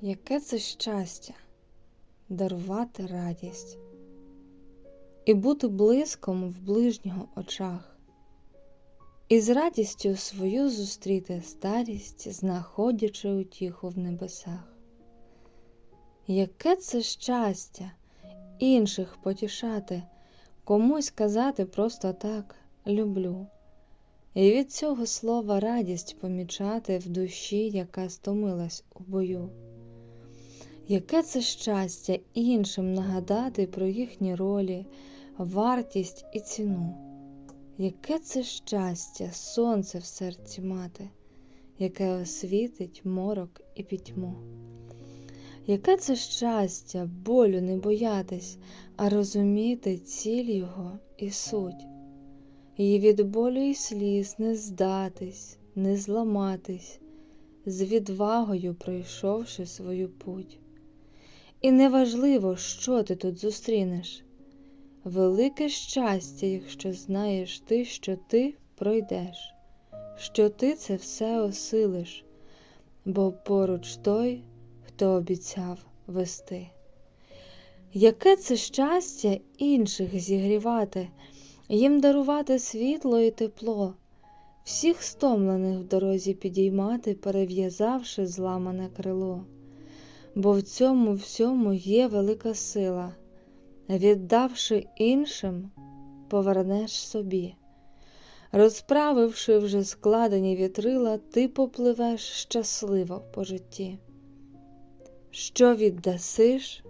Яке це щастя дарувати радість і бути блиском в ближнього очах, і з радістю свою зустріти старість, знаходячи утіху в небесах. Яке це щастя інших потішати, комусь казати просто так люблю, і від цього слова радість помічати в душі, яка стомилась у бою. Яке це щастя іншим нагадати про їхні ролі, вартість і ціну. Яке це щастя, сонце в серці мати, яке освітить морок і пітьму. Яке це щастя, болю не боятись, а розуміти ціль його і суть, і від болю і сліз не здатись, не зламатись, з відвагою пройшовши свою путь. І неважливо, що ти тут зустрінеш. Велике щастя, якщо знаєш ти, що ти пройдеш, що ти це все осилиш, бо поруч той, хто обіцяв вести. Яке це щастя інших зігрівати, їм дарувати світло і тепло, всіх стомлених в дорозі підіймати, перев'язавши зламане крило бо в цьому всьому є велика сила. Віддавши іншим, повернеш собі. Розправивши вже складені вітрила, ти попливеш щасливо по житті. Що віддасиш,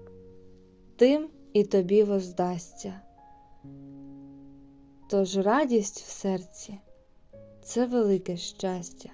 тим і тобі воздасться. Тож радість в серці це велике щастя.